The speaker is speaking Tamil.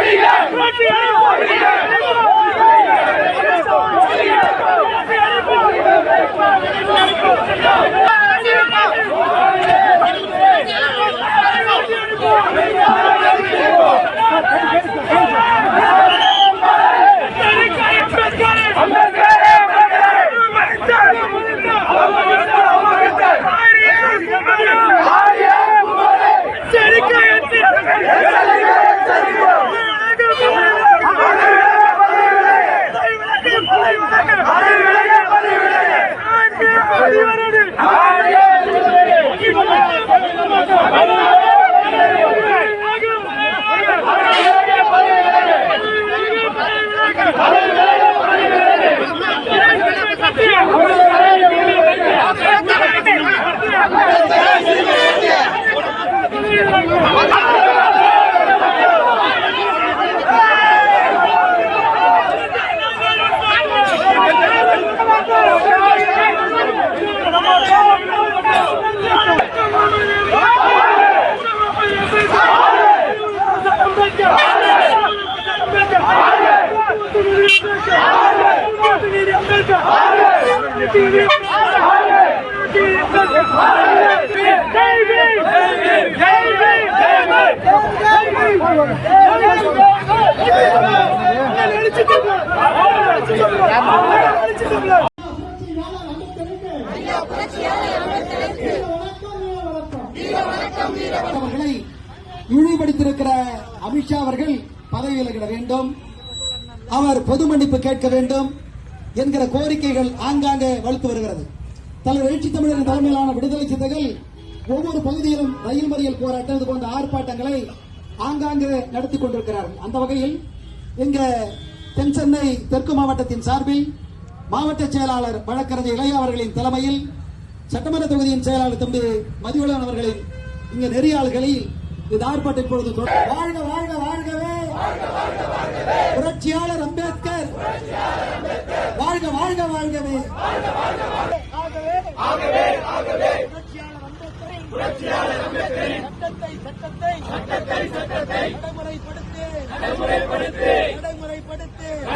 அவர்களை இழிவுபடுத்தியிருக்கிற அமித்ஷா அவர்கள் பதவி விலகிட வேண்டும். அவர் பொது மன்னிப்பு கேட்க வேண்டும் என்கிற கோரிக்கைகள் ஆங்காங்கே வலுத்து வருகிறது. தலைவர் எழுச்சி தமிழரின் தலைமையிலான விடுதலை சிந்தைகள் ஒவ்வொரு பகுதியிலும் ரயில் மறியல் போராட்டம் இது போன்ற ஆர்ப்பாட்டங்களை ஆங்காங்கே நடத்தி கொண்டிருக்கிறார்கள். அந்த வகையில் இங்க தென் சென்னை தெற்கு மாவட்டத்தின் சார்பில் மாவட்ட செயலாளர் வழக்கறிஞர் இளைய அவர்களின் தலைமையில் சட்டமன்ற தொகுதியின் செயலாளர் தம்பி மதிவளவன் அவர்களின் இங்க நெறியாளர்களில் இது ஆர்ப்பாட்டம் இப்பொழுது தொடர்- வாழ்க வாழ்க! புரட்சியாளர் அம்பேத்கர். வாழ்க வாழ்க வாழ்கவே. சட்டத்தை. நடைமுறைப்படுத்து. நடைமுறைப்படுத்து. நடைமுறைப்படுத்து.